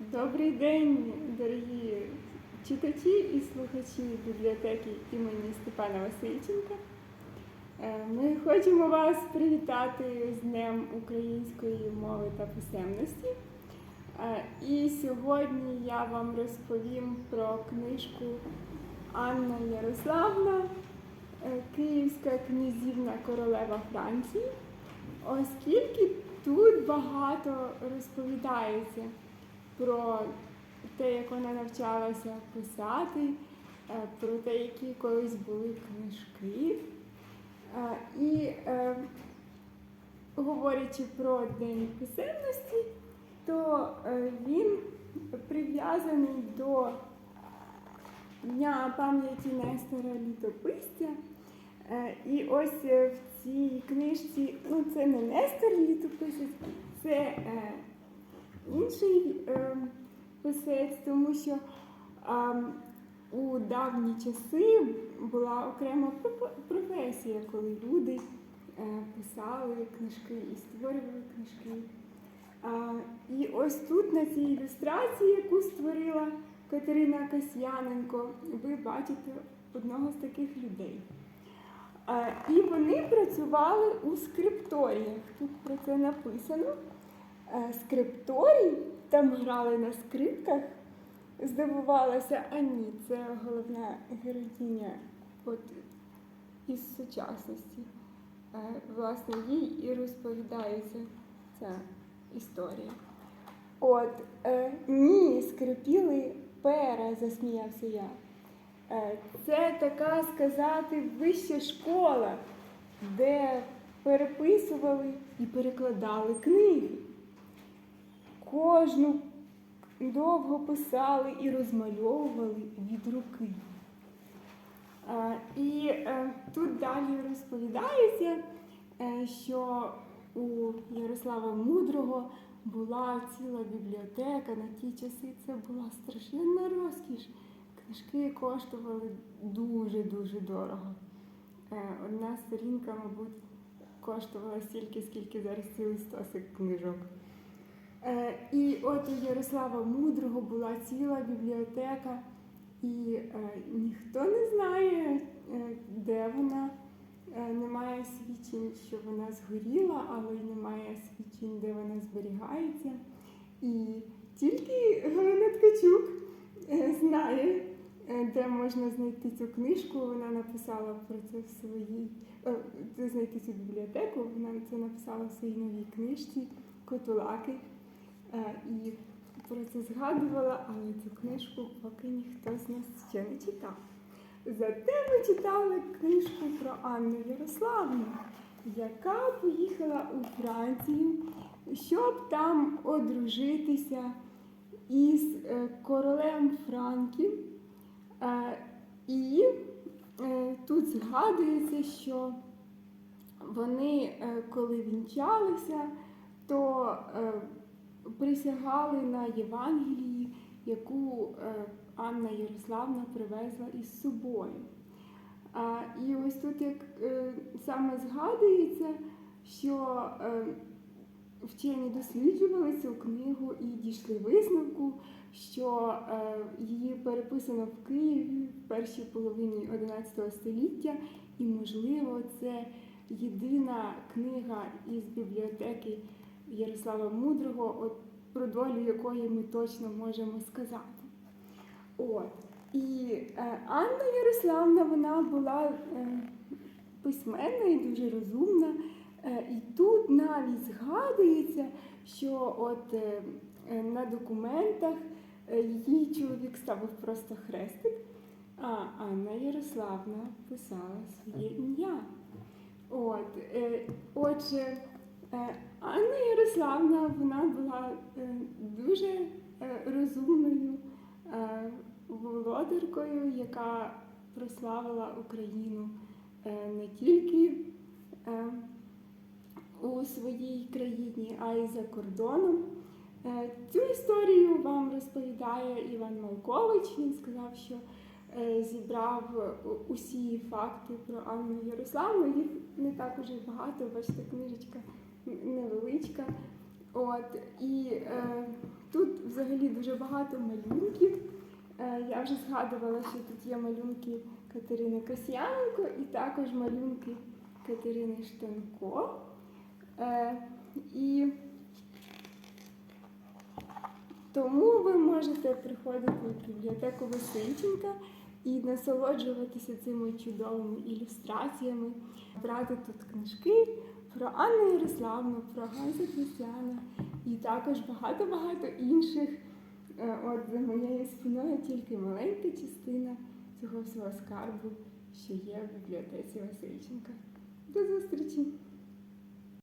Добрий день, дорогі читачі і слухачі бібліотеки імені Степана Васильченка. Е, Ми хочемо вас привітати з Днем української мови та писемності. Е, І сьогодні я вам розповім про книжку Анна Ярославна, е, Київська князівна королева Франції, оскільки тут багато розповідається про те, як вона навчалася писати, е, про те, які колись були книжки. Е, І е, говорячи про День писемності, то він прив'язаний до Дня пам'яті Нестора Літописця. І ось в цій книжці, ну це не Нестор Літописець, це інший е, писець, тому що е, у давні часи була окрема професія, коли люди е, писали книжки і створювали книжки. А, і ось тут на цій ілюстрації, яку створила Катерина Касьяненко, ви бачите одного з таких людей. А, і вони працювали у скрипторіях. Тут про це написано. Е, Скрипторій, там грали на скрипках. Здивувалася, а ні, це головна героїня от, із сучасності. Е, Власне, їй і розповідається ця історія. От, е, ні, скрипіли пера, засміявся я. Це така сказати вища школа, де переписували і перекладали книги. Кожну довго писали і розмальовували від руки. І е, тут далі розповідається, е, що у Ярослава Мудрого була ціла бібліотека. На ті часи це була страшенна розкіш. Книжки коштували дуже-дуже дорого. Е, Одна сторінка, мабуть, коштувала стільки, скільки зараз цілий стосик книжок. Е, І от у Ярослава Мудрого була ціла бібліотека, і е, ніхто не знає, е, де вона. Немає свідчень, що вона згоріла, але й немає свідчень, де вона зберігається. І тільки Галина Ткачук знає, де можна знайти цю книжку. Вона написала про це в своїй знайти цю бібліотеку. Вона це написала в своїй новій книжці Котулаки. Е, І про це згадувала, але цю книжку поки ніхто з нас ще не читав. Зате ми читали книжку про Анну Ярославну, яка поїхала у Францію, щоб там одружитися із е, королем Франків. Е, І тут згадується, що вони, коли вінчалися, то присягали на Євангелії, яку е, Анна Ярославна привезла із собою. І ось тут як е, саме згадується, що е, вчені досліджували цю книгу і дійшли висновку, що її переписано в Києві в першій половині XI століття, і, можливо, це єдина книга із бібліотеки Ярослава Мудрого, от, про долю якої ми точно можемо сказати. От. І е, Анна Ярославна вона була е, письменна і дуже розумна. Е, і тут навіть згадується, що от е, на документах е, її чоловік ставив просто хрестик, а Анна Ярославна писала своє ім'я. От, е, отже, Анна Ярославна вона була е, дуже е, розумною е, володаркою, яка прославила Україну е, не тільки е, у своїй країні, а й за кордоном. Е, Цю історію вам розповідає Іван Малкович. Він сказав, що е, зібрав усі факти про Анну Ярославну. Їх не так уже багато, бачите, книжечка невеличка. От, і е, тут взагалі дуже багато малюнків. Е, я вже згадувала, що тут є малюнки Катерини Касьяненко і також малюнки Катерини Штанко. Е, і тому ви можете приходити в бібліотеку Васильченка і насолоджуватися цими чудовими ілюстраціями, брати тут книжки про Анну Ярославну, про Ганса Крістіана і також багато-багато інших. Е, От за моєю спиною тільки маленька частина цього всього скарбу, що є в бібліотеці Васильченка. До зустрічі!